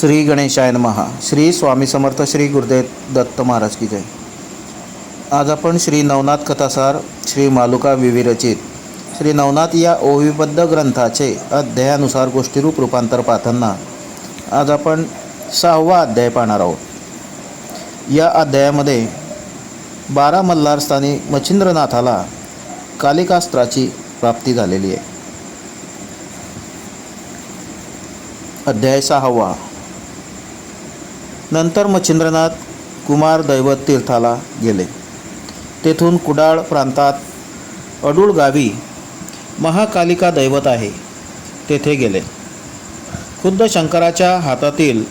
श्री गणेशाय महा श्री स्वामी समर्थ श्री गुरुदेव दत्त महाराज की जय. आज आपण श्री नवनाथ कथासार श्री मालुका विविरचित श्री नवनाथ या ओविबद्ध ग्रंथाचे अध्यायानुसार गोष्टीरूप रूपांतर पाहताना आज आपण सहावा अध्याय पाहणार आहोत. या अध्यायामध्ये बारा मल्हारस्थानी मच्छिंद्रनाथाला कालिकास्त्राची प्राप्ती झालेली आहे. अध्याय सहावा. नंतर मच्छिंद्रनाथ कुमार दैवत तीर्थाला गेले. तेथून कुडाळ प्रांतात अडूळ गावी महाकालिका दैवत आहे तेथे गेले. खुद्द शंकराच्या हातातील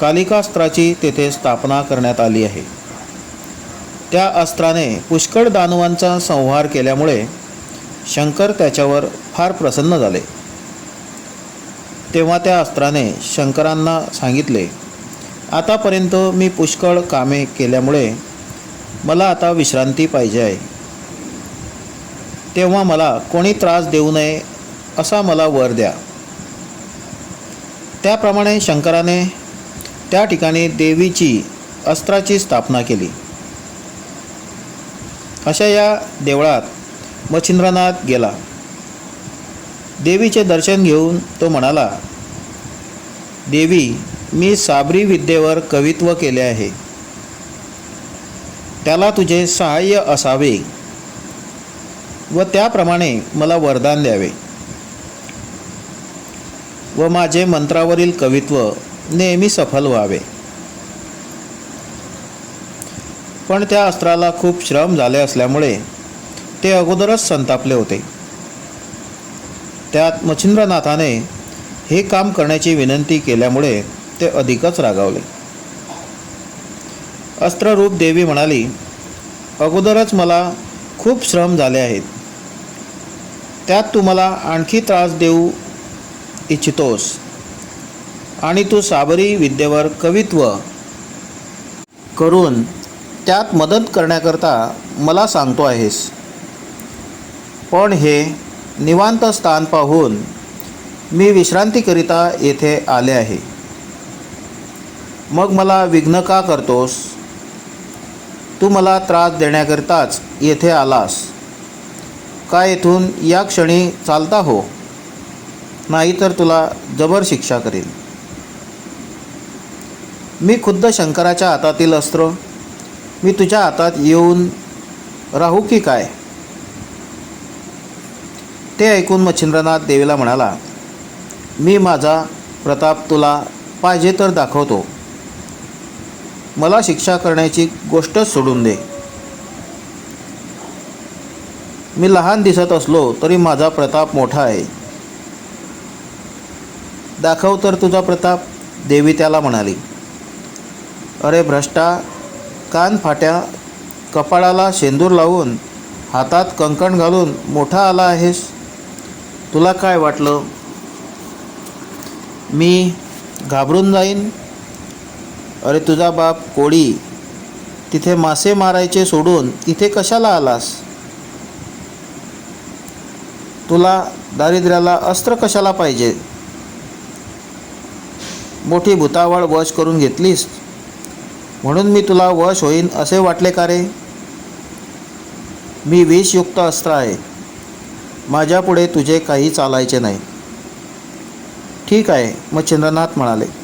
कालिकास्त्राची तेथे स्थापना करण्यात आली आहे. त्या अस्त्राने पुष्कळ दानवांचा संहार केल्यामुळे शंकर त्याच्यावर फार प्रसन्न झाले. तेव्हा त्या अस्त्राने शंकरांना सांगितले आतापर्यंत मी पुष्कळ कामे केल्यामुळे मला आता विश्रांती पाहिजे आहे. तेव्हा मला कोणी त्रास देऊ नये असा मला वर द्या. त्याप्रमाणे शंकराने त्या ठिकाणी देवीची अस्त्राची स्थापना केली. अशा या देवळात मच्छिंद्रनाथ गेला. देवीचे दर्शन घेऊन तो म्हणाला देवी मी साबरी विद्येवर कवित्व केले आहे. त्याला तुझे सहाय्य असावे व त्याप्रमाणे मला वरदान द्यावे. व माझे मंत्रावरील कवित्व नेहमी सफल व्हावे. पण त्या अस्त्राला खूप श्रम झाले असल्यामुळे ते अगोदरच संतापले होते. त्यात मच्छिंद्रनाथाने हे काम करण्याची विनंती केल्यामुळे ते अधिकच रागावले. अस्त्ररूप देवी म्हणाली अगोदरच मला खूप श्रम झाले आहेत. त्यात तू मला आणखी त्रास देऊ इच्छितोस. आणि तू साबरी विद्येवर कवित्व करून त्यात मदत करण्याकरता मला सांगतो आहेस. पण हे निवांत स्थान पाहून मी विश्रांतीकरिता येथे आले आहे. मग मला विघ्न का करतोस? तू मला त्रास देण्याकरिताच येथे आलास. का येथून या क्षणी चालता हो? नाहीतर तुला जबर शिक्षा करेल मी खुद्द शंकराच्या हातातील अस्त्र मी तुझ्या हातात येऊन राहू की काय? ते ऐकून मच्छिंद्रनाथ देवीला म्हणाला मी माझा प्रताप तुला पाहिजे तर दाखवतो. मला शिक्षा करण्याची गोष्टच सोडून दे. मी लहान दिसत असलो तरी माझा प्रताप मोठा आहे. दाखव तर तुझा प्रताप देवी त्याला म्हणाली. अरे भ्रष्टा कान फाट्या कपाळाला शेंदूर लावून हातात कंकण घालून मोठा आला आहेस? तुला काय वाटलं? मी घाबरून जाईन? अरे तुझा बाप कोळी तिथे मासे मारायचे सोडून इथे कशाला आलास? तुला दारिद्र्याला अस्त्र कशाला पाहिजे? मोठी भूतावळ वश करून घेतलीस? म्हणून मी तुला वश होईन असे वाटले का रे? मी विषयुक्त अस्त्र आहे. माझ्यापुढे तुझे काही चालायचे नाही. ठीक आहे मग चंद्रनाथ म्हणाले.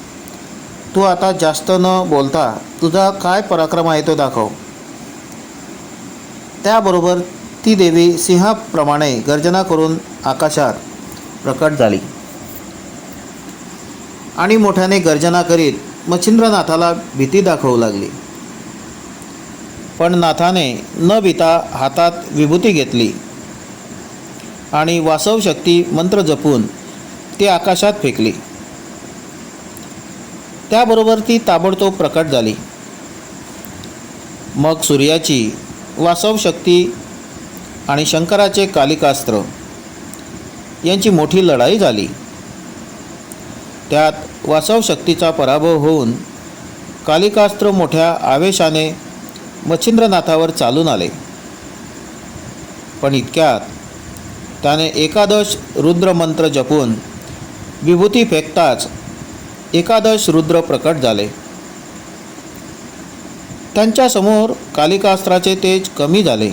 तू आता जास्त न बोलता तुझा काय पराक्रम आहे तो दाखव. त्याबरोबर ती देवी सिंहाप्रमाणे गर्जना करून आकाशात प्रकट झाली. आणि मोठ्याने गर्जना करीत मच्छिंद्रनाथाला भीती दाखवू लागली. पण नाथाने न भीता हातात विभूती घेतली. आणि वासवशक्ती मंत्र जपून ती आकाशात फेकली. त्याबरोबर ती ताबडतोब प्रकट झाली. मग सूर्याची वासव शक्ती आणि शंकराचे कालिकास्त्र यांची मोठी लढाई झाली. त्यात वासव शक्तीचा पराभव होऊन कालिकास्त्र मोठ्या आवेशाने मच्छिंद्रनाथावर चालून आले. पण इतक्यात त्याने एकादश रुद्रमंत्र जपून विभूती फेकताच एकादश रुद्र प्रकट झाले. त्यांच्यासमोर कालिकास्त्राचे तेज कमी झाले.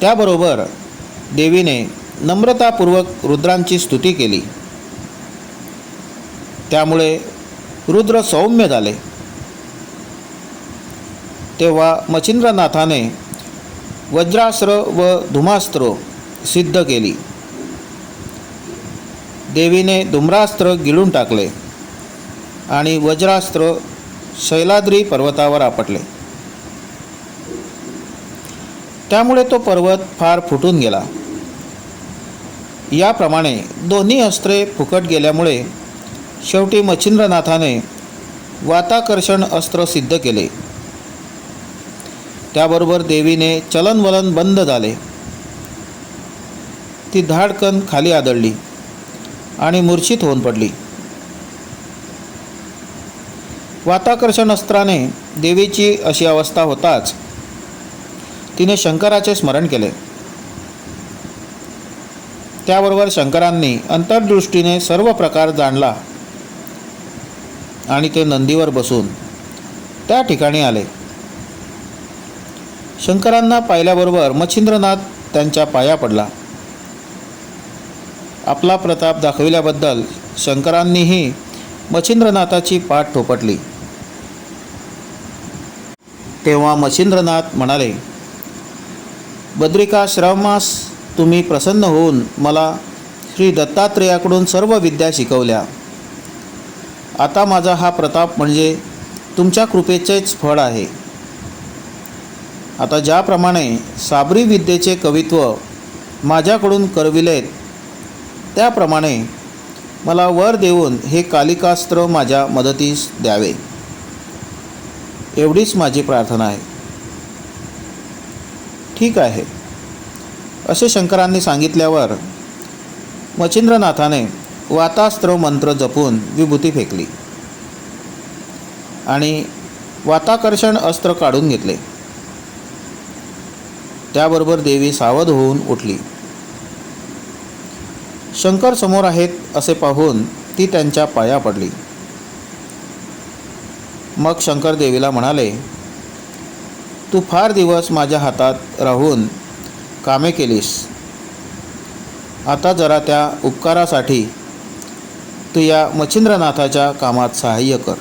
त्याबरोबर देवीने नम्रतापूर्वक रुद्रांची स्तुती केली. त्यामुळे रुद्र सौम्य झाले. तेव्हा मच्छिंद्रनाथाने वज्रास्त्र व धुमास्त्र सिद्ध केली. देवीने धुम्रास्त्र गिळून टाकले आणि वज्रास्त्र शैलाद्री पर्वतावर आपटले. त्यामुळे तो पर्वत फार फुटून गेला. याप्रमाणे दोन्ही अस्त्रे फुकट गेल्यामुळे शेवटी मच्छिंद्रनाथाने वाताकर्षण अस्त्र सिद्ध केले. त्याबरोबर देवीने चलनवलन बंद झाले. ती धाडकन खाली आदळली. आणि मूर्छित होऊन पडली. वाताकर्षण अस्त्राने देवीची अशी अवस्था होताच. तिने शंकराचे स्मरण केले. त्याबरोबर शंकरांनी अंतर्दृष्टीने सर्व प्रकार जाणला आणि ते नंदीवर बसून त्या ठिकाणी आले. शंकरांना पाहिल्याबरोबर मच्छिंद्रनाथ त्यांच्या पाया पडला. आपला प्रताप दाखविल्याबद्दल शंकरांनीही मच्छिंद्रनाथाची पाठ ठोपटली. तेव्हा मच्छिंद्रनाथ म्हणाले बद्रिकाश्रमास तुम्ही प्रसन्न होऊन मला श्री दत्तात्रेयाकडून सर्व विद्या शिकवल्या. आता माझा हा प्रताप म्हणजे तुमच्या कृपेचेच फळ आहे. आता ज्याप्रमाणे साबरी विद्येचे कवित्व माझ्याकडून करविलेत त्याप्रमाणे मला वर देऊन हे कालिकास्त्र माझ्या मदतीस द्यावे. एवढीच माझी प्रार्थना आहे. ठीक आहे. असे शंकरांनी सांगितल्यावर मच्छिंद्रनाथाने वातास्त्र मंत्र जपून विभूती फेकली आणि वाताकर्षण अस्त्र काढून घेतले. त्याबरोबर देवी सावध होऊन उठली. शंकर समोर आहेत असे पाहून ती त्यांच्या पाया पडली. मग शंकर देवीला म्हणाले तू फार दिवस माझ्या हातात राहून कामे केलीस. आता जरा त्या उपकारासाठी तू या मच्छिंद्रनाथाच्या कामात सहाय्य कर.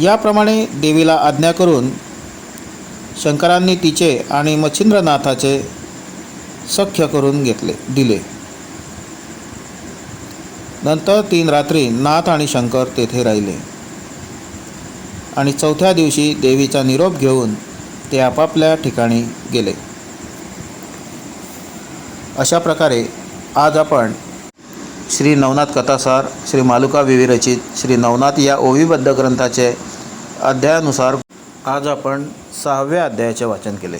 याप्रमाणे देवीला आज्ञा करून शंकरांनी तिचे आणि मच्छिंद्रनाथाचे सख्य करून घेतले दिले. नंतर तीन रात्री नाथ आणि शंकर तेथे राहिले. आणि चौथ्या दिवशी देवीचा निरोप घेऊन ते आपापल्या ठिकाणी गेले. अशा प्रकारे आज आपण श्री नवनाथ कथासार श्री मालुका विविरचित श्री नवनाथ या ओवीबद्ध ग्रंथाचे अध्यायानुसार आज आपण सहाव्या अध्यायाचे वाचन केले.